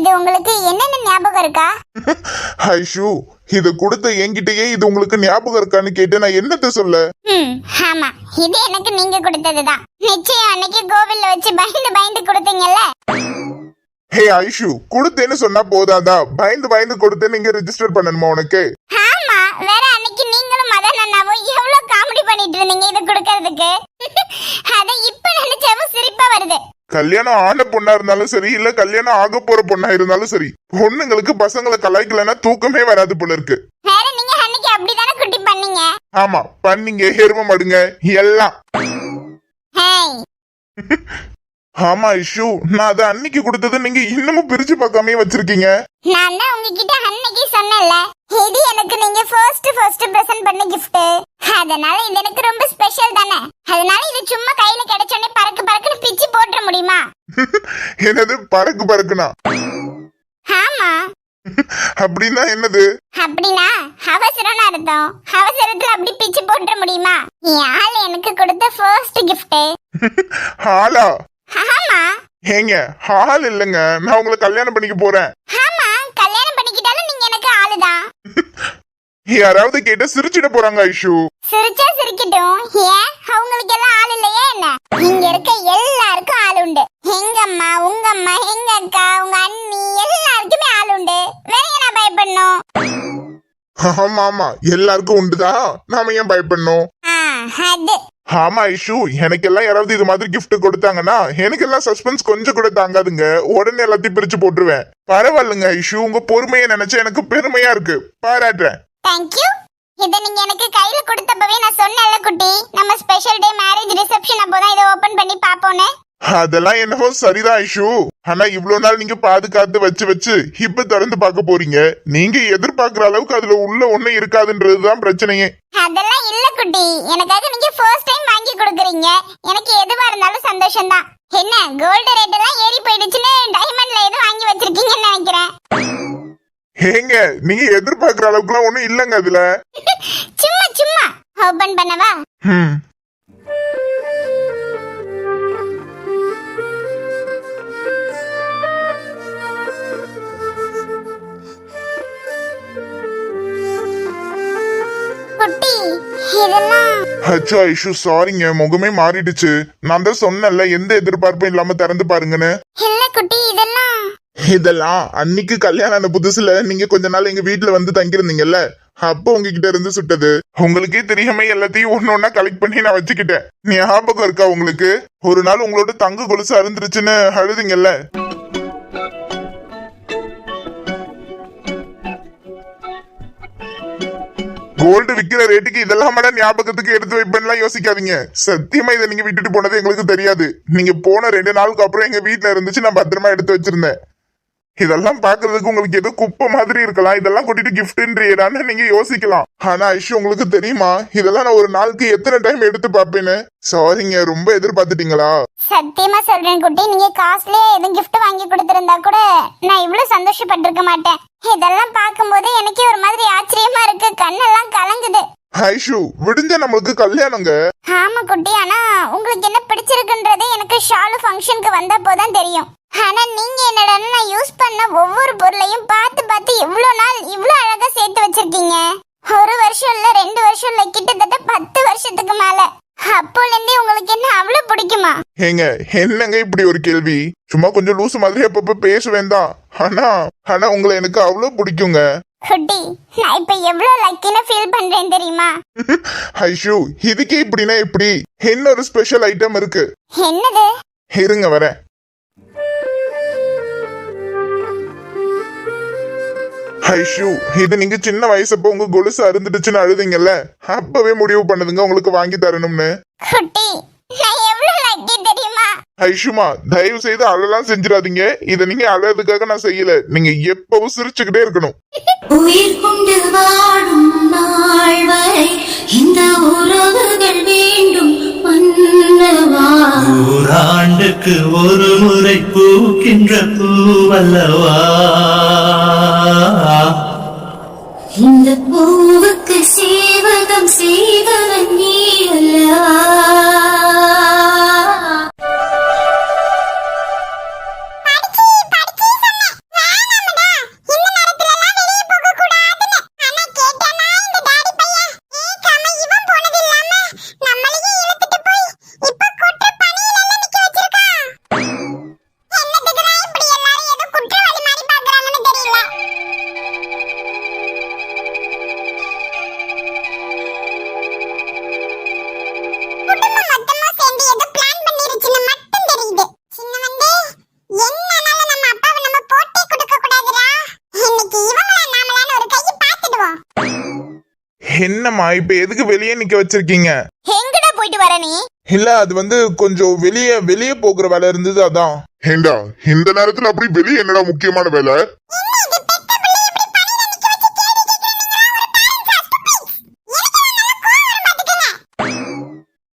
இது உங்களுக்கு என்னென்ன ஞாபகம் இருக்கா? ஐஷு இது கொடுத்த என்கிட்டயே இது உங்களுக்கு ஞாபகம் இருக்கான்னு கேட்டு நான் என்னத்த சொல்ல? ம் ஆமா. இது எனக்கு நீங்க கொடுத்ததுதான் நிச்சயம் அன்னைக்கு கோவில்ல வச்சு பயந்து பயந்து கொடுத்தீங்கல்ல? ஹே ஐஷு கொடுத்தேன்னு சொன்னா போதாதா? பயந்து பயந்து கொடுத்தேன்னு இங்க ரெஜிஸ்டர் பண்ணணுமா உனக்கு? ஆமா. வேற அன்னைக்கு நீங்களும் மதன் அண்ணாவும் எவ்வளவு காமெடி பண்ணிட்டு இருந்தீங்க இது கொடுக்கறதுக்கு? அத இப்ப நினைச்சாவும் சிரிப்பா வருது. கல்யாணம் ஆன பொண்ணா இருந்தாலும் சரி இல்ல கல்யாணம் ஆக போற பொண்ணா இருந்தாலும் சரி பொண்ணுங்களுக்கு பசங்களை கலாய்க்கலன்னா தூக்கமே வராது போல இருக்கு. ஆமா பண்ணீங்க எருமம் அடுங்க எல்லாம். ஆமா ஐஷு நான் அதை அன்னைக்கு கொடுத்தது நீங்க இன்னமும் பிரிச்சு பார்க்காமயே வச்சிருக்கீங்க. நான் தான் உங்ககிட்ட அன்னைக்கு சொன்னேன்ல. இது எனக்கு நீங்க ஃபர்ஸ்ட் ஃபர்ஸ்ட் பிரசன்ட் பண்ண gift. அதனால இது எனக்கு ரொம்ப ஸ்பெஷல் தானே. அதனால இது சும்மா கையில கிடைச்சோடனே பறக்கு பறக்குன்னு பிச்சு போட்டுற முடியுமா? என்னது பறக்கு பறக்குனா? ஆமா. அப்படின்னா என்னது? அப்படின்னா அவசரம்னு அர்த்தம். அவசரத்துல அப்படி பிச்சு போட்டுற முடியுமா? என் ஆள் எனக்கு கொடுத்த ஃபர்ஸ்ட் gift. ஹாலா ஆமா. ஏங்க ஹால் இல்லைங்க. நான் உங்களை கல்யாணம் பண்ணிக்க போறேன். ஆமா கல்யாணம் பண்ணிக்கிட்டாலும் நீங்க எனக்கு ஆளுதான். யாராவது கேட்டா சிரிச்சிட போறாங்க ஐஷு. சிரிச்சா சிரிக்கட்டும். ஏன்? அவங்களுக்கு எல்லாம் ஆள் இல்லையா என்ன? இங்க இருக்க எல்லாருக்கும் ஆள் உண்டு. எங்க அம்மா உங்க அம்மா எங்க அக்கா உங்க அண்ணி எல்லாருக்குமே ஆள் உண்டு. வேற ஏன் நான் பயப்படணும்? ஆமா ஆமா எல்லாருக்கும் உண்டுதான் நாம ஏன் பயப்படணும்? ஆ, அது. ஆமா ஐஷு எனக்கெல்லாம் யாராவது இது மாதிரி கிஃப்ட் கொடுத்தாங்கன்னா எனக்கெல்லாம் சஸ்பென்ஸ் கொஞ்சம் கூட தாங்காதுங்க. உடனே எல்லாத்தையும் பிரிச்சு போட்டுருவேன். பரவாயில்லைங்க ஐஷு உங்க பொறுமையை நினைச்சு எனக்கு பெருமையா இருக்கு. பாராட்டுறேன். தேங்க்யூ இத நீங்க எனக்கு கையில கொடுத்தப்பவே நான் சொன்னேன்ல குட்டி. நம்ம ஸ்பெஷல் டே மேரேஜ் ரிசப்ஷன் அப்போதான் இதை ஓபன் பண்ணி பாப்போன்னு அதெல்லாம் என்னவோ சரிதான் ஐஷு. ஆனா இவ்வளவு நாள் நீங்க பாதுகாத்து வச்சு வச்சு இப்ப திறந்து பார்க்க போறீங்க. நீங்க எதிர்பார்க்கிற அளவுக்கு அதுல உள்ள ஒண்ணு இருக்காதுன்றதுதான் பிரச்சனையே. அதெல்லாம் இல்ல குட்டி. எனக்காக நீங்க ஃபர்ஸ்ட் டைம் வாங்கி கொடுக்குறீங்க. எனக்கு எதுவா இருந்தாலும் சந்தோஷம் தான் என்ன கோல்டு ரேட் எல்லாம் ஏறி போயிடுச்சுன்னு டைமண்ட்ல எதுவும் வாங்கி வச்சிருக்கீங்கன்னு நினைக்கிறேன். ஏங்க நீங்க எதிர்பார்க்கிற அளவுக்குலாம் ஒண்ணும் இல்லைங்க அதுல. சும்மா சும்மா. ஓபன் பண்ணவா? அச்சோ ஐஷு சாரிங்க முகமே மாறிடுச்சு. நான் தான் சொன்னேன்ல எந்த எதிர்பார்ப்பும் இல்லாம திறந்து பாருங்கன்னு. இல்ல குட்டி இதெல்லாம்? இதெல்லாம் அன்னைக்கு கல்யாணம் ஆன புதுசுல நீங்க கொஞ்ச நாள் எங்க வீட்டுல வந்து தங்கியிருந்தீங்கல்ல? அப்போ உங்ககிட்ட இருந்து சுட்டது. உங்களுக்கே தெரியாம எல்லாத்தையும் ஒண்ணு ஒண்ணா கலெக்ட் பண்ணி நான் வச்சுக்கிட்டேன். ஞாபகம் இருக்கா உங்களுக்கு? ஒரு நாள் உங்களோட தங்க கொலுசு அருந்துருச்சுன்னு அழுதிங்கல்ல. கோல்டு விக்கிற ரேட்டுக்கு இதெல்லாம் மேடம் ஞாபகத்துக்கு எடுத்து வைப்பேன்லாம் யோசிக்காதீங்க. சத்தியமா இதை நீங்க விட்டுட்டு போனது எங்களுக்கு தெரியாது. நீங்க போன ரெண்டு நாளுக்கு அப்புறம் எங்க வீட்டுல இருந்துச்சு நான் பத்திரமா எடுத்து வச்சிருந்தேன். இதெல்லாம் பாக்குறதுக்கு உங்களுக்கு ஏதோ குப்பை மாதிரி இருக்கலாம். இதெல்லாம் கூட்டிட்டு கிஃப்ட்ன்றியடான்னு நீங்க யோசிக்கலாம். ஆனா ஐஷு உங்களுக்கு தெரியுமா? இதெல்லாம் நான் ஒரு நாளுக்கு எத்தனை டைம் எடுத்து பார்ப்பேன்னு? சாரிங்க ரொம்ப எதிர்பார்த்துட்டீங்களா? சத்தியமா சொல்றேன் குட்டி. நீங்க காஸ்ட்லியா எதுவும் gift வாங்கி கொடுத்திருந்தா கூட நான் இவ்வளவு சந்தோஷப்பட்டிருக்க மாட்டேன். இதெல்லாம் பார்க்கும்போது எனக்கே ஒரு மாதிரி ஆச்சரியமா இருக்கு. கண்ணெல்லாம் கலங்குது. ஐஷு விடிஞ்ச நம்மளுக்கு கல்யாணங்க? ஆமா குட்டி. ஆனா உங்களுக்கு என்ன பிடிச்சிருக்குன்றது எனக்கு ஷாலு ஃபங்க்ஷனுக்கு வந்தப்போ தான் தெரியும். ஆனா நீங்க என்னடா நான் யூஸ் பண்ண ஒவ்வொரு பொருளையும் பார்த்து பார்த்து இவ்வளவு நாள் இவ்வளவு அழகா சேர்த்து வச்சிருக்கீங்க. ஒரு வருஷம் இல்ல ரெண்டு வருஷம் இல்ல கிட்டத்தட்ட பத்து வருஷத்துக்கு மேல. அப்போல இருந்தே உங்களுக்கு என்ன அவ்வளவு பிடிக்குமா? ஏங்க என்னங்க இப்படி ஒரு கேள்வி? சும்மா கொஞ்சம் லூசு மாதிரி அப்பப்ப பேசுவேன் தான். ஆனா ஆனா உங்களை எனக்கு அவ்வளவு பிடிக்குங்க. குட்டி நான் இப்ப எவ்வளவு லக்கின்னு ஃபீல் பண்றேன் தெரியுமா? ஐஷு இதுக்கே இப்படின்னா இப்படி இன்னொரு ஸ்பெஷல் ஐட்டம் இருக்கு? என்னது? இருங்க வரேன். ஐஷு இது நீங்க சின்ன வயசப்போ உங்க கொலுசு அருந்துடுச்சுன்னு அழுதீங்கல்ல? அப்பவே முடிவு பண்ணுதுங்க உங்களுக்கு வாங்கி தரணும்னு. குட்டி நான் எவ்வளவு லக்கி தெரியுமா? ஐஷுமா தயவு செய்து அழலாம் செஞ்சிடாதீங்க. இதை நீங்க அழறதுக்காக நான் செய்யல. நீங்க எப்பவும் சிரிச்சுக்கிட்டே இருக்கணும். உயிர் கொண்டு வாழும் நாள் வரை இந்த உறவுகள் வேண்டும் ஓராண்டுக்கு ஒரு முறை பூக்கின்ற பூவல்லவா. இந்த பூவுக்கு சேவகம் என்னம்மா இப்ப எதுக்கு வெளியே நிக்க வச்சிருக்கீங்க? எங்கடா போயிட்டு வர நீ? இல்ல அது வந்து கொஞ்சம் வெளியே வெளியே போகிற வேலை இருந்தது அதான். ஏண்டா இந்த நேரத்துல அப்படி வெளியே என்னடா முக்கியமான வேலை?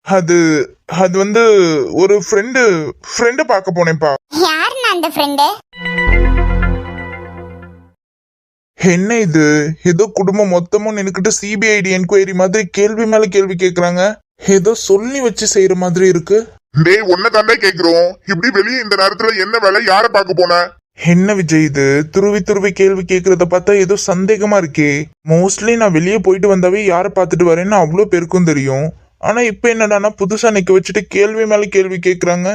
அது அது வந்து ஒரு ஃப்ரெண்டு ஃப்ரெண்டு பார்க்க போனேன்ப்பா. யாருண்ணா அந்த ஃப்ரெண்டு என்ன இது? ஏதோ குடும்பம் மொத்தமும் நின்னுக்கிட்டு சிபிஐடி என்கொயரி மாதிரி கேள்வி மேல கேள்வி கேக்குறாங்க. ஏதோ சொல்லி வச்சு செய்யற மாதிரி இருக்கு. டேய் ஒன்ன தாண்டா கேக்குறோம். இப்படி வெளியே இந்த நேரத்துல என்ன வேலை? யார பார்க்க போன? என்ன விஜய் இது? துருவி துருவி கேள்வி கேக்குறத பார்த்தா ஏதோ சந்தேகமா இருக்கே. மோஸ்ட்லி நான் வெளியே போயிட்டு வந்தாவே யாரை பார்த்துட்டு வரேன்னு அவ்வளோ பேருக்கும் தெரியும். ஆனா இப்ப என்னடான்னா புதுசா நிக்க வச்சுட்டு கேள்வி மேல கேள்வி கேக்குறாங்க.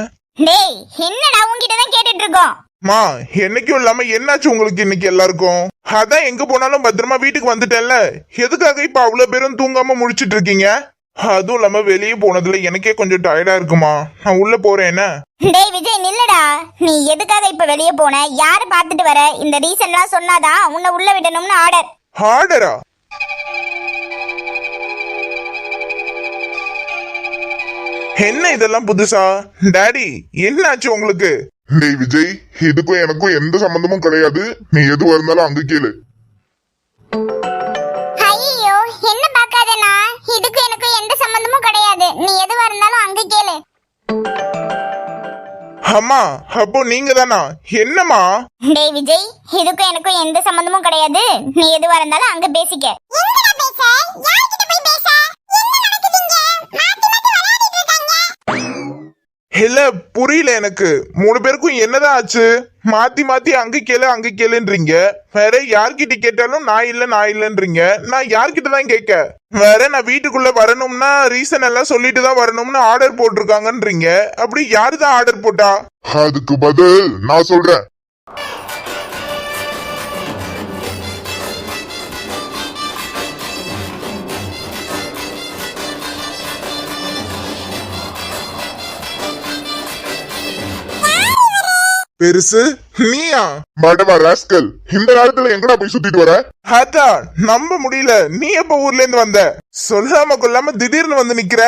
டேய் என்னடா உன்கிட்ட தான் கேட்டுட்டு இருக்கோம்? மா என்னைக்கும் இல்லாம என்னாச்சு உங்களுக்கு இன்னைக்கு எல்லாருக்கும்? அதான் எங்க போனாலும் பத்திரமா வீட்டுக்கு வந்துட்டேன்ல. எதுக்காக இப்ப அவ்வளவு பேரும் தூங்காம முழிச்சிட்டு இருக்கீங்க? அதுவும் இல்லாம வெளியே போனதுல எனக்கே கொஞ்சம் டயர்டா இருக்குமா? நான் உள்ள போறேன் என்ன? டேய் விஜய் நில்லுடா. நீ எதுக்காக இப்ப வெளியே போன? யாரு பார்த்துட்டு வர? இந்த ரீசன்லாம் சொன்னாதான் உன்னை உள்ள விடணும்னு ஆர்டர் ஆர்டரா என்ன இதெல்லாம் புதுசா? டாடி என்னாச்சு உங்களுக்கு? டேய் விஜய் இதுக்கும் எனக்கும் எந்த சம்பந்தமும் கிடையாது. நீ எதுவா இருந்தாலும் அங்க கேளு. ஐயோ என்ன பார்க்காதனா? இதுக்கு எனக்கு எந்த சம்பந்தமும் கிடையாது. நீ எதுவா இருந்தாலும் அங்க கேளு. அம்மா அப்போ நீங்க தானா? என்னம்மா? டேய் விஜய் இதுக்கும் எனக்கும் எந்த சம்பந்தமும் கிடையாது. நீ எதுவா இருந்தாலும் அங்க பேசிக்க. இல்ல புரியல எனக்கு. மூணு பேருக்கும் என்னதான் ஆச்சு? மாத்தி மாத்தி அங்க கேளு அங்க கேளுன்றீங்க. வேற யார்கிட்ட கேட்டாலும் நான் இல்ல நான் இல்லைன்றீங்க. நான் யார்கிட்ட தான் கேட்க? வேற நான் வீட்டுக்குள்ள வரணும்னா ரீசன் எல்லாம் சொல்லிட்டு தான் வரணும்னு ஆர்டர் போட்டிருக்காங்கன்றீங்க. அப்படி யாரு தான் ஆர்டர் போட்டா? அதுக்கு பதில் நான் சொல்றேன். பெருசு நீயா படவா ராஸ்கல் இந்த நேரத்துல எங்கடா போய் சுத்திட்டு வர? அதான் நம்ப முடியல. நீ எப்ப ஊர்ல இருந்து வந்த? சொல்லாம கொல்லாம திடீர்னு வந்து நிக்கிற?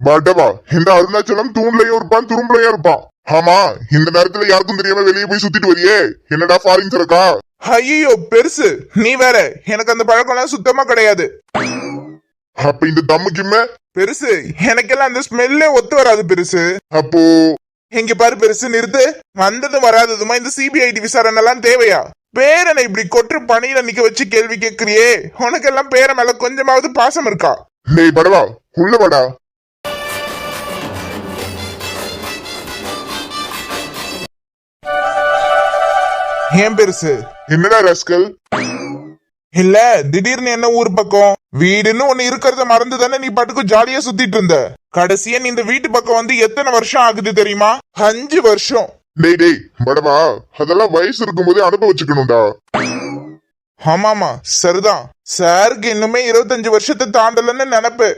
படவா இந்த அருணாச்சலம் தூண்லயும் இருப்பான் துரும்புலயும் இருப்பான். ஆமா இந்த நேரத்துல யாருக்கும் தெரியாம வெளியே போய் சுத்திட்டு வரியே. என்னடா ஃபாரின் சரக்கா ஐயோ பெருசு நீ வேற. எனக்கு அந்த பழக்கம்லாம் சுத்தமா கிடையாது. அப்ப இந்த தம்முக்குமே பெருசு எனக்கெல்லாம் அந்த ஸ்மெல்லே ஒத்து வராது பெருசு. அப்போ? இங்க பாரு பெருசு நிறுத்து. வந்ததும் வராததுமா இந்த சிபிஐடி விசாரணை எல்லாம் தேவையா? பேரனை இப்படி கொற்று பணியில நிக்க வச்சு கேள்வி கேக்குறியே உனக்கெல்லாம் பேர மேல கொஞ்சமாவது பாசம் இருக்கா? டேய் படவா உள்ள வாடா. ஏன் பெருசு? என்னடா ராஸ்கல்? இல்ல திடீர்னு என்ன ஊர் பக்கம்? வீடுன்னு ஒண்ணு இருக்கிறத மறந்து தானே நீ பாட்டுக்கு ஜாலியா சுத்திட்டு இருந்த? கடைசியா நீ இந்த வீட்டு பக்கம் வந்து எத்தனை வருஷம் ஆகுது தெரியுமா? அஞ்சு வருஷம். டேய் டேய் படவா அதெல்லாம் வயசு இருக்கும்போதே அனுபவிச்சுக்கணும்டா. ஆமாமா சரிதான். சாருக்கு இன்னுமே இருபத்தஞ்சு வருஷத்தை தாண்டலன்னு நினைப்பு.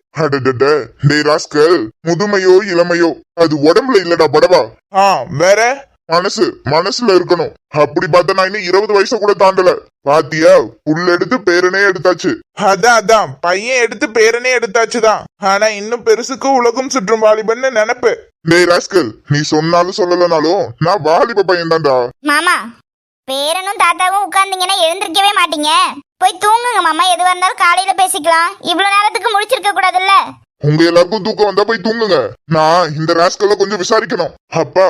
டேய் ராஸ்கல் முதுமையோ இளமையோ அது உடம்புல இல்லடா படவா ஆ வேற? மனசு மனசுல இருக்கணும். அப்படி பார்த்தா நான் இன்னும் இருபது வயசு கூட தாண்டல. பாத்தியா? புல் எடுத்து பேரனே எடுத்தாச்சு. அதான் அதான். பையன் எடுத்து பேரனே எடுத்தாச்சுதான். ஆனா இன்னும் பெருசுக்கு உலகம் சுற்றும் வாலிபன்னு நினைப்பு. டேய் ராஸ்கல் நீ சொன்னாலும் சொல்லலனாலும் நான் வாலிப பையன் தான்டா மாமா பேரனும் தாத்தாவும் உட்கார்ந்தீங்கன்னா எழுந்திருக்கவே மாட்டீங்க. போய் தூங்குங்க மாமா. எதுவா இருந்தாலும் காலையில பேசிக்கலாம். இவ்வளவு நேரத்துக்கு முழிச்சிருக்க கூடாதுல்ல? உங்க எல்லாருக்கும் தூக்கம் வந்தா போய் தூங்குங்க. நான் இந்த ராஸ்கல்ல கொஞ்சம் விசாரிக்கணும். அப்பா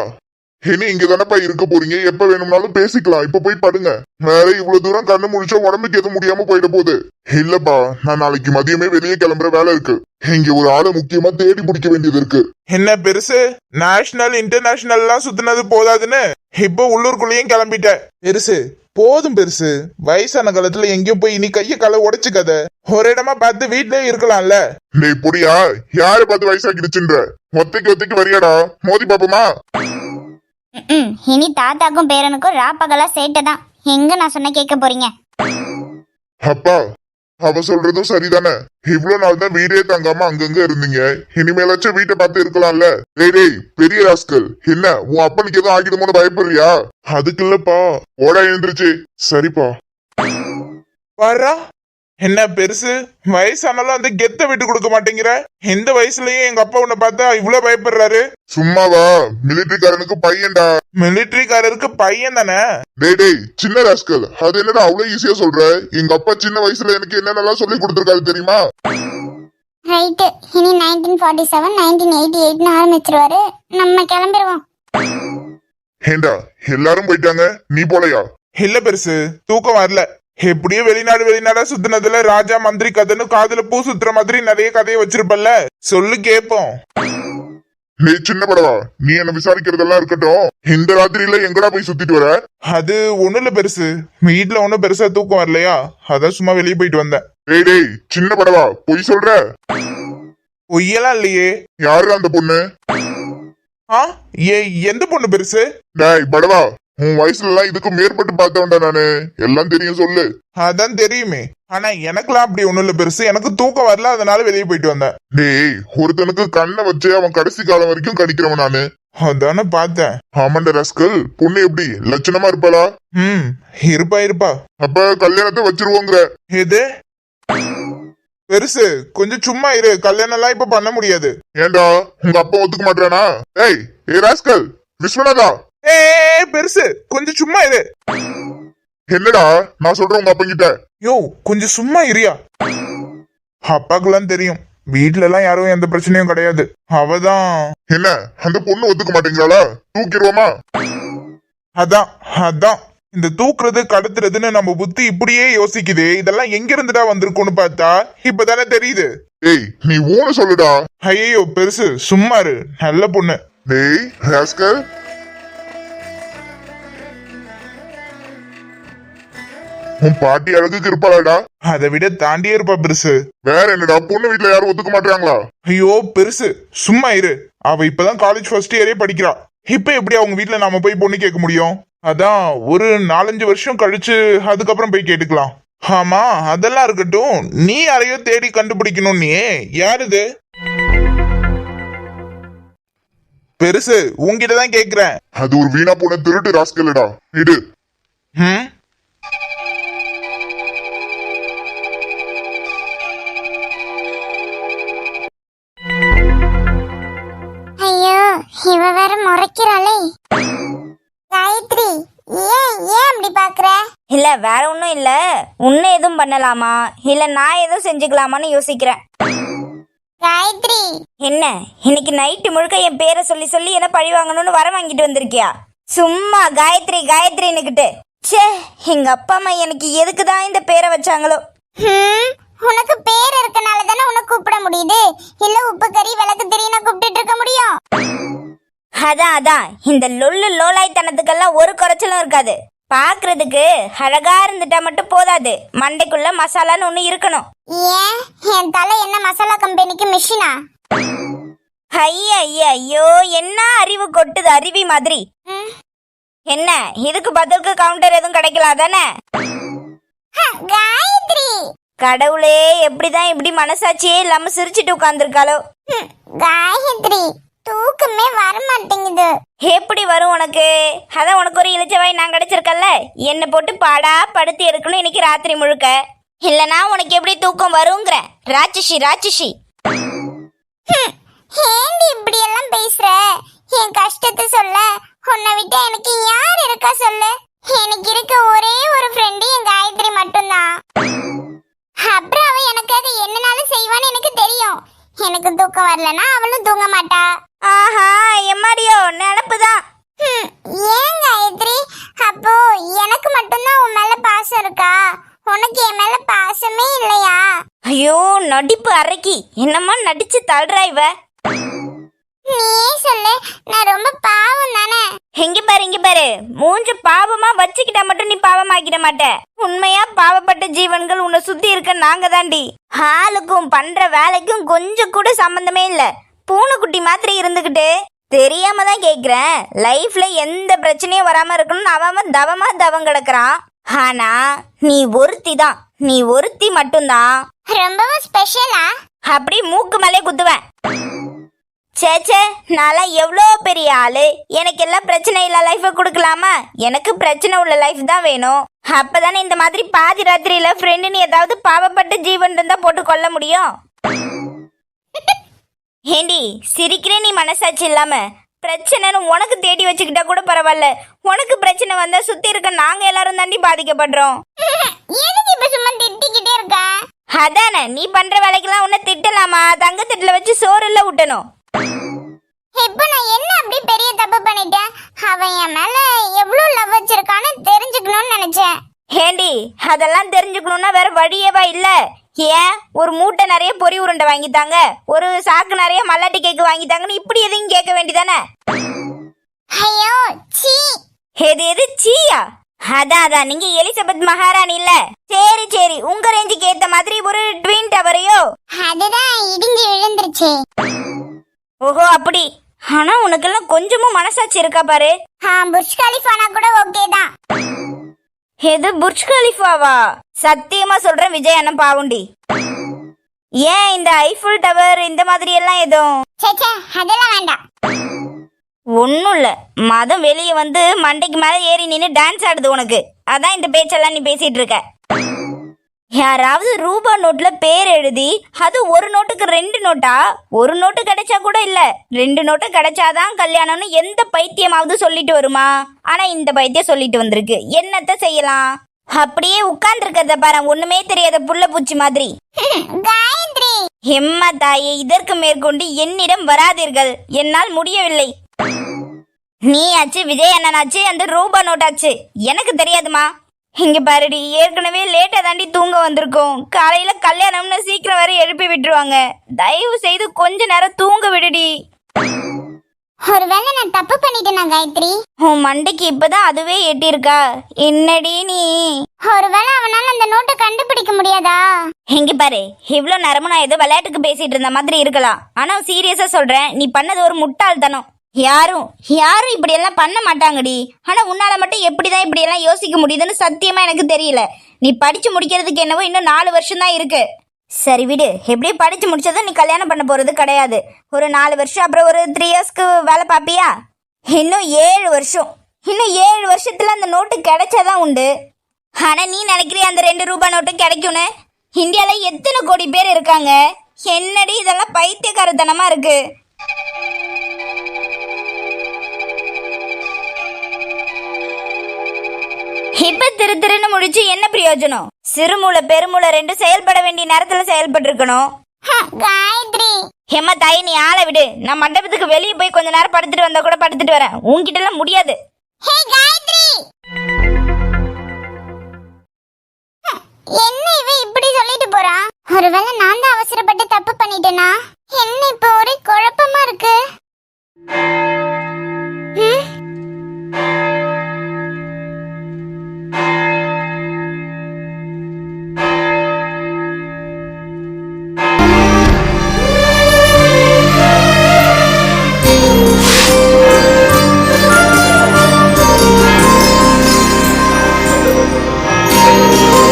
இனி இங்க தானப்பா இருக்க போறீங்க? எப்ப வேணும்னாலும் பேசிக்கலாம். இப்ப போய் படுங்க. வேற இவ்வளவு தூரம் கண்ணு முடிச்சா உடம்புக்கு எதுவும் முடியாம போயிட போகுது. இல்லப்பா நான் நாளைக்கு மதியமே வெளியே கிளம்புற வேலை இருக்கு. இங்க ஒரு ஆளை முக்கியமா தேடி பிடிக்க வேண்டியது இருக்கு. என்ன பெருசு? நேஷனல் இன்டர்நேஷனல் எல்லாம் சுத்தினது போதாதுன்னு? இப்போ உள்ளூர்க்குள்ளேயும் கிளம்பிட்ட. பெருசு போதும் பெருசு. வயசான காலத்துல எங்கேயும் போய் இனி கைய காலை உடைச்சுக்காத. ஒரு இடமா பார்த்து வீட்லயே இருக்கலாம்ல. டேய் பொடியா யாரை பார்த்து வயசாக்கிடுச்சுன்ற? ஒத்தைக்கு ஒத்தைக்கு வரியாடா. மோதி பாப்போமா. இனி தாத்தாக்கும் பேரனுக்கும் ராப்பகலா சேட்டை தான் எங்க நான் சொன்ன கேட்க போறீங்க? அப்பா அவ சொல்றதும் சரிதானே? இவ்வளவு நாள் தான் வீடே தங்காம அங்கங்க இருந்தீங்க. இனிமேலாச்சும் வீட்டை பார்த்து இருக்கலாம்ல. டேய் டேய் பெரிய ராஸ்கல். என்ன உன் அப்பனுக்கு எதுவும் ஆகிடுமோன்னு பயப்படுறியா? அதுக்கு இல்லப்பா ஓடா எழுந்திருச்சு. சரிப்பா. வர்றா. என்ன பெருசு? வயசானாலும் அந்த கெத்த விட்டு கொடுக்க மாட்டேங்கிற? எந்த வயசுலயும் எங்க அப்பா உன்னை பார்த்தா இவ்வளவு பயப்படுறாரு. சும்மாவா? மிலிட்டரிக்காரனுக்கு பையன்டா. மிலிட்டரிக்காரருக்கு பையன் தானே? டேய் டேய் சின்ன ராஸ்கல் அது என்னடா அவ்வளவு ஈஸியா சொல்ற? எங்க அப்பா சின்ன வயசுல எனக்கு என்னென்னலாம் சொல்லி கொடுத்திருக்காரு தெரியுமா? ரைட்டு இனி nineteen forty seven nineteen eighty எயிட்னு ஆரம்பிச்சிருவாரு. நம்ம கிளம்பிடுவோம் ஏண்டா எல்லாரும் போயிட்டாங்க? நீ போலையா? இல்ல பெருசு தூக்கம் வரல. எப்படியோ வெளிநாடு வெளிநாடா சுத்தினதுல ராஜா மந்திரி கதைன்னு காதுல பூ சுத்துற மாதிரி நிறைய கதையை வச்சிருப்பல்ல? சொல்லு கேப்போம். நீ சின்ன படவா? நீ என்ன விசாரிக்கிறதெல்லாம் இருக்கட்டும். இந்த ராத்திரியில எங்கடா போய் சுத்திட்டு வர? அது ஒண்ணும் இல்ல பெருசு. வீட்ல ஒண்ணும் பெருசா தூக்கம் வரலையா? அதான் சும்மா வெளியே போயிட்டு வந்தேன். டேய் டேய் சின்ன படவா? பொய் சொல்ற? பொய்யெல்லாம் இல்லையே. யாரு அந்த பொண்ணு? ஆ? ஏ எந்த பொண்ணு பெருசு? டேய் படவா? உன் வயசுல எல்லாம் இதுக்கு மேற்பட்டு பார்த்தவன்டா நானு. எல்லாம் தெரியும் சொல்லு. அதான் தெரியுமே. ஆனா எனக்கெல்லாம் அப்படி ஒண்ணும் இல்ல பெருசு. எனக்கு தூக்கம் வரல அதனால வெளியே போயிட்டு வந்தேன். டேய் ஒருத்தனுக்கு கண்ணை வச்சு அவன் கடைசி காலம் வரைக்கும் கடிக்கிறவன் நானு. அதானே பார்த்தேன். ஆமாண்ட ரஸ்கல் பொண்ணு எப்படி? லட்சணமா இருப்பாளா? ம் இருப்பா இருப்பா. அப்ப கல்யாணத்தை வச்சிருவோங்கிற. எது? பெருசு கொஞ்சம் சும்மா இரு. கல்யாணம் எல்லாம் இப்ப பண்ண முடியாது. ஏண்டா உங்க அப்பா ஒத்துக்க மாட்டானா ஏய் ஏ ராஸ்கல் விஸ்வநாதா ஏ பெருசு கொஞ்சம் சும்மா இரு. என்னடா? நான் சொல்றேன் உங்க அப்பங்கிட்ட யோ கொஞ்சம் சும்மா இரியா. அப்பாக்கெல்லாம் தெரியும். வீட்ல எல்லாம் யாரும் எந்த பிரச்சனையும் கிடையாது. அவதான். என்ன? அந்த பொண்ணு ஒத்துக்க மாட்டேங்கிறாளா? தூக்கிடுவோமா? அதான் அதான். இந்த தூக்குறது கடத்துறதுன்னு நம்ம புத்தி இப்படியே யோசிக்குது. இதெல்லாம் எங்க இருந்துடா வந்திருக்கும்னு பார்த்தா இப்பதானே தெரியுது. ஏய் நீ ஊனு சொல்லுடா. ஐயோ பெருசு சும்மா இரு. நல்ல பொண்ணு. டேய் ராஸ்கல் உன் பாட்டி அழகுக்கு இருப்பாளாடா அதை விட தாண்டியே இருப்பா பெருசு. வேற என்னடா பொண்ணு வீட்ல யாரும் ஒத்துக்க மாட்டாங்களா ஐயோ பெருசு சும்மா இரு. அவ இப்பதான் காலேஜ் ஃபர்ஸ்ட் இயரே படிக்கிறா. இப்ப எப்படி அவங்க வீட்ல நாம போய் பொண்ணு கேட்க முடியும்? அதான் ஒரு நாலஞ்சு வருஷம் கழிச்சு அதுக்கப்புறம் போய் கேட்டுக்கலாம். ஆமா அதெல்லாம் இருக்கட்டும். நீ யாரையோ தேடி கண்டுபிடிக்கணும் நீ. யார் இது? பெருசு உன்கிட்ட தான் கேக்குறேன். அது ஒரு வீணா போன திருட்டு ராஸ்கல்டா இடு ம்? இவ வேற முறைக்கிறாளே. காயத்ரி ஏன் ஏன் அப்படி பாக்குற? இல்ல வேற ஒன்றும் இல்ல. உன்னை எதுவும் பண்ணலாமா? இல்ல நான் எதுவும் செஞ்சுக்கலாமான்னு யோசிக்கிறேன். காயத்ரி. என்ன? இன்னைக்கு நைட்டு முழுக்க என் பேரை சொல்லி சொல்லி என்ன பழி வாங்கணும்னு வர வாங்கிட்டு வந்திருக்கியா? சும்மா காயத்ரி காயத்ரின்னுக்கிட்டு. ச்சே எங்க அப்பா அம்மா எனக்கு எதுக்கு தான் இந்த பேரை வச்சாங்களோ? உனக்கு பேர் இருக்கனால தானே உனக்கு கூப்பிட முடியுது? இல்ல உப்பு கறி விளக்கு தெரியுனா கூப்பிட்டு இருக்க முடியும்? அதான் அதான். இந்த லொல்லு லோலாய்த்தனத்துக்கெல்லாம் ஒரு குறைச்சலும் இருக்காது. பாக்குறதுக்கு அழகா இருந்துட்டா மட்டும் போதாது. மண்டைக்குள்ள மசாலான்னு ஒண்ணு இருக்கணும். ஏன்? என் தலை என்ன மசாலா கம்பெனிக்கு மிஷினா? ஐயா ஐயா ஐயோ. என்ன அறிவு கொட்டுது அருவி மாதிரி? ம். என்ன? இதுக்கு பதிலுக்கு கவுண்டர் எதுவும் கிடைக்கலாம் தானே? ஹ, காயத்ரி! கடவுளே எப்படிதான் இப்படி மனசாட்சியே இல்லாம சிரிச்சிட்டு உட்கார்ந்துருக்காளோ? ஹம், காயத்ரி தூக்கமே வர மாட்டேங்குது எப்படி வரும் உனக்கு? அதான் உனக்கு ஒரு இளிச்சவாய் நான் கிடைச்சிருக்கல்ல? என்ன போட்டு பாடா படுத்தி எடுக்கணும் இன்னைக்கு ராத்திரி முழுக்க. இல்லனா உனக்கு எப்படி தூக்கம் வருங்கிற? ராட்சசி ராட்சசி. ஏண்டி இப்படி எல்லாம் பேசுற? என் கஷ்டத்தை சொல்ல உன்னை விட்டு எனக்கு யார் இருக்கா சொல்லு? எனக்கு இருக்க ஒரே ஒரு ஃப்ரெண்டு என் காயத்ரி மட்டும்தான். அப்புறம் அவ எனக்காக என்னனாலும் செய்வான்னு எனக்கு தெரியும். எனக்கு தூக்கம் வரலனா அவளும் தூங்க மாட்டா. ஆஹா எம்மாடியோ நினப்புதான். ஹம், ஏன் காயத்ரி? அப்போ எனக்கு மட்டும்தான் உன் மேல பாசம் இருக்கா? உனக்கு என் மேல பாசமே இல்லையா? ஐயோ நடிப்பு அரைக்கி. என்னம்மா நடிச்சு தள்ளுறா இவ? நீயே சொல்லு. நான் ரொம்ப பாவம் தானே? இங்க பாரு இங்க பாரு. மூன்று பாவமா வச்சுக்கிட்டா மட்டும் நீ பாவமாக்கிட மாட்ட. உண்மையா பாவப்பட்ட ஜீவன்கள் உன்னை சுத்தி இருக்க நாங்க தாண்டி. ஆளுக்கும் பண்ற வேலைக்கும் கொஞ்சம் கூட சம்பந்தமே இல்ல. பூனைக்குட்டி மாதிரி இருந்துகிட்டு. தெரியாம தான் கேக்குறேன். லைஃப்ல எந்த பிரச்சனையும் வராம இருக்கணும்னு அவன் தவமா தவம் கிடக்குறான். ஆனா நீ ஒருத்தி தான். நீ ஒருத்தி மட்டும்தான். ரொம்பவும் ஸ்பெஷலா அப்படி மூக்கு மேலே குத்துவேன். சேச்சே நான்லாம் எவ்வளோ பெரிய ஆளு? எனக்கு எல்லாம் பிரச்சனை இல்ல லைஃபை கொடுக்கலாமா? எனக்கு பிரச்சனை உள்ள லைஃப் தான் வேணும். அப்பதானே இந்த மாதிரி பாதி ராத்திரியில ஃப்ரெண்டுன்னு ஏதாவது பாவப்பட்ட ஜீவன் இருந்தா போட்டு கொள்ள முடியும்? ஏண்டி சிரிக்கிறே நீ மனசாட்சி இல்லாம. பிரச்சனைன்னு உனக்கு தேடி வச்சுக்கிட்டா கூட பரவாயில்ல. உனக்கு பிரச்சனை வந்தா சுத்தி இருக்க நாங்க எல்லாரும் தாண்டி பாதிக்கப்படுறோம். எதுக்கு இப்ப சும்மா திட்டிக்கிட்டே இருக்க? அதானே நீ பண்ற வேலைக்கெல்லாம் உன்னை திட்டலாமா? தங்கத்தட்டுல வச்சு சோறு எல்லாம் விட்டணும் இப்போ நான் என்ன அப்படி பெரிய தப்பு பண்ணிட்டேன்? அவன் என் மேல எவ்வளவு லவ் வச்சிருக்கான்னு தெரிஞ்சுக்கணும்னு நினைச்சேன். ஏண்டி அதெல்லாம் தெரிஞ்சுக்கணும்னா வேற வழியேவா இல்ல? ஏன்? ஒரு மூட்டை நிறைய பொரி உருண்டை வாங்கித்தாங்க. ஒரு சாக்கு நிறைய மல்லாட்டி கேக்கு வாங்கித்தாங்கன்னு இப்படி எதையும் கேட்க வேண்டியதானே? ஐயோ சீ. எது எது சீயா? அதான் அதான். நீங்க எலிசபெத் மகாராணி இல்ல? சரி சரி. உங்க ரேஞ்சுக்கு ஏத்த மாதிரி ஒரு ட்வின் டவரையோ அதுதான் இடிஞ்சு விழுந்துருச்சு. ஓஹோ அப்படி. ஆனா உனக்கெல்லாம் கொஞ்சமும் மனசாட்சி இருக்கா பாரு. ஆ புர்ஜ் கலிஃபானா கூட ஓகே தான். எது புர்ஜ் கலிஃபாவா? சத்தியமா சொல்றேன் விஜய் அண்ணன் பாவுண்டி. ஏன் இந்த ஐஃபில் டவர் இந்த மாதிரி எல்லாம் எதுவும்? சே சே அதெல்லாம் வேண்டாம். ஒன்றும் இல்லை. மதம் வெளியே வந்து மண்டைக்கு மேலே ஏறி நின்று டான்ஸ் ஆடுது உனக்கு. அதான் இந்த பேச்செல்லாம் நீ பேசிட்டு இருக்க. யாராவது ரூபா நோட்ல பேர் எழுதி அது ஒரு நோட்டுக்கு ரெண்டு நோட்டா? ஒரு நோட்டு கிடைச்சா கூட இல்ல. ரெண்டு நோட்டு கிடைச்சாதான் கல்யாணம்னு எந்த பைத்தியமாவது சொல்லிட்டு வருமா? ஆனா இந்த பைத்தியம் சொல்லிட்டு வந்திருக்கு. என்னத்த செய்யலாம்? அப்படியே உட்கார்ந்துருக்கிறத பாரு. ஒண்ணுமே தெரியாத புள்ள பூச்சி மாதிரி. காயத்ரி! எம்மா தாயே இதற்கு மேற்கொண்டு என்னிடம் வராதீர்கள். என்னால் முடியவில்லை. நீ ஆச்சு விஜய் அண்ணனாச்சு அந்த ரூபா நோட்டாச்சு. எனக்கு தெரியாதுமா? இங்க பாருடி ஏற்கனவே லேட்டா தாண்டி தூங்க வந்திருக்கோம். காலையில கல்யாணம்னு சீக்கிரம் வரை எழுப்பி விட்டுருவாங்க. தயவு செய்து கொஞ்ச நேரம் தூங்க விடுடி. ஒருவேளை நான் தப்பு பண்ணிட்டேனா காயத்ரி? உன் மண்டைக்கு இப்பதான் அதுவே எட்டியிருக்கா. என்னடி நீ? ஒருவேளை அவனால அந்த நோட்டை கண்டுபிடிக்க முடியாதா? இங்க பாரு இவ்ளோ நேரமும் நான் ஏதோ விளையாட்டுக்கு பேசிட்டு இருந்த மாதிரி இருக்கலாம். ஆனா சீரியஸா சொல்றேன் நீ பண்ணது ஒரு முட்டாள்தனம். யாரும் யாரும் இப்படி எல்லாம் பண்ண மாட்டாங்கடி. ஆனா உன்னால மட்டும் எப்படிதான் இப்படி எல்லாம் யோசிக்க முடியுதுன்னு சத்தியமா எனக்கு தெரியல. நீ படிச்சு முடிக்கிறதுக்கு என்னவோ இன்னும் நாலு வருஷம் தான் இருக்கு. சரி விடு. எப்படியும் படிச்சு முடிச்சதும் நீ கல்யாணம் பண்ண போறது கிடையாது. ஒரு நாலு வருஷம் அப்புறம் ஒரு த்ரீ இயர்ஸ்க்கு வேலை பார்ப்பியா? இன்னும் ஏழு வருஷம். இன்னும் ஏழு வருஷத்துல அந்த நோட்டு கிடைச்சாதான் உண்டு. ஆனா நீ நினைக்கிறிய அந்த ரெண்டு ரூபாய் நோட்டு கிடைக்கும்னு? இந்தியால எத்தனை கோடி பேர் இருக்காங்க? என்னடி இதெல்லாம் பைத்தியக்காரத்தனமா இருக்கு. இப்ப திரு திருன்னு முடிச்சு என்ன பிரயோஜனம்? சிறுமூளை பெருமூளை ரெண்டும் செயல்பட வேண்டிய நேரத்துல செயல்பட்டு இருக்கணும் காயத்ரி. தாய் நீ ஆளை விடு. நான் மண்டபத்துக்கு வெளியே போய் கொஞ்ச நேரம் படுத்துட்டு வந்தா கூட படுத்துட்டு வரேன். உன்கிட்ட எல்லாம் முடியாது. ஹே காயத்ரி. ஹ, என்ன இவ இப்படி சொல்லிட்டு போறா? ஒருவேளை நான் தான் அவசரப்பட்டு தப்பு பண்ணிட்டேனா? என்ன இப்போ